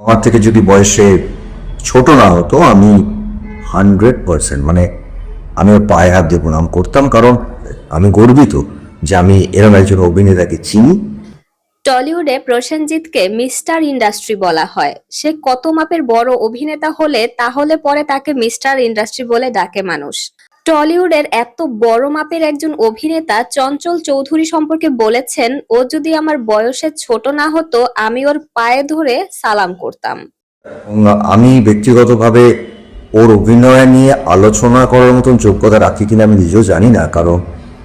আমার থেকে যদি বয়সে ছোট না হতো, আমি হান্ড্রেড পার্সেন্ট মানে আমি ওর পায়ে হাত দিয়ে প্রণাম করতাম, কারণ আমি গর্বিত যে আমি এরকম একজন অভিনেতাকে চিনি। টলিউডে প্রসেনজিৎকে মিস্টার ইন্ডাস্ট্রি বলা হয়। সে কত মাপের বড় অভিনেতা হলে, তাহলে পরে তাকে মিস্টার ইন্ডাস্ট্রি বলে ডাকে মানুষ। টলিউডের এত বড় মাপের একজন অভিনেতা চঞ্চল চৌধুরী সম্পর্কে বলেছেন ও যদি আমার বয়সে ছোট না হতো আমি ওর পায়ে ধরে সালাম করতাম। আমি ব্যক্তিগতভাবে ওর অভিনয় নিয়ে আলোচনা করার মতন যোগ্যতা রাখি কিনা আমি নিজেও জানি না কারণ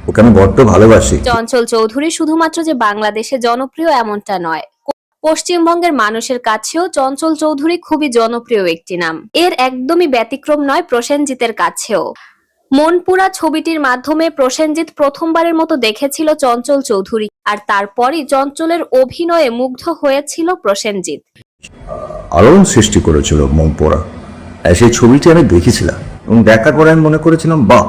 ওকে আমি বড্ড ভালোবাসি। চঞ্চল চৌধুরী শুধুমাত্র যে বাংলাদেশে জনপ্রিয় এমনটা নয় পশ্চিমবঙ্গের মানুষের কাছেও চঞ্চল চৌধুরী খুবই জনপ্রিয় একটি নাম। এর একদমই ব্যতিক্রম নয় প্রসেনজিতের কাছেও। মনপুরা ছবিটির মাধ্যমে প্রসেনজিৎ প্রথমবারের মতো দেখেছিল চঞ্চল চৌধুরী, আর তারপরই চঞ্চলের অভিনয়ে মুগ্ধ হয়েছিল প্রসেনজিৎ। আলোড়ন সৃষ্টি করেছিল মনপুরা সেই ছবিটি আমি দেখেছিলাম এবং দেখার পরে আমি মনে করেছিলাম, বাহ!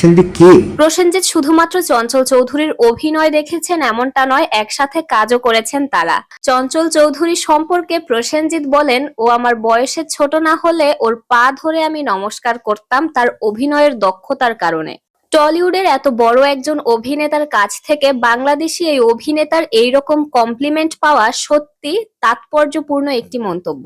ছেলেটি কে? প্রসেনজিৎ শুধুমাত্র চঞ্চল চৌধুরীর অভিনয় দেখেছেন, এমনটা নয়, একসাথে কাজও করেছেন তারা। চঞ্চল চৌধুরী সম্পর্কে প্রসেনজিৎ বলেন, ও আমার বয়সে ছোট না হলে ওর পা ধরে আমি নমস্কার করতাম তার অভিনয়ের দক্ষতার কারণে। টলিউডের এত বড় একজন অভিনেতার কাছ থেকে বাংলাদেশি এই অভিনেতার এইরকম কমপ্লিমেন্ট পাওয়া সত্যি তাৎপর্যপূর্ণ একটি মন্তব্য।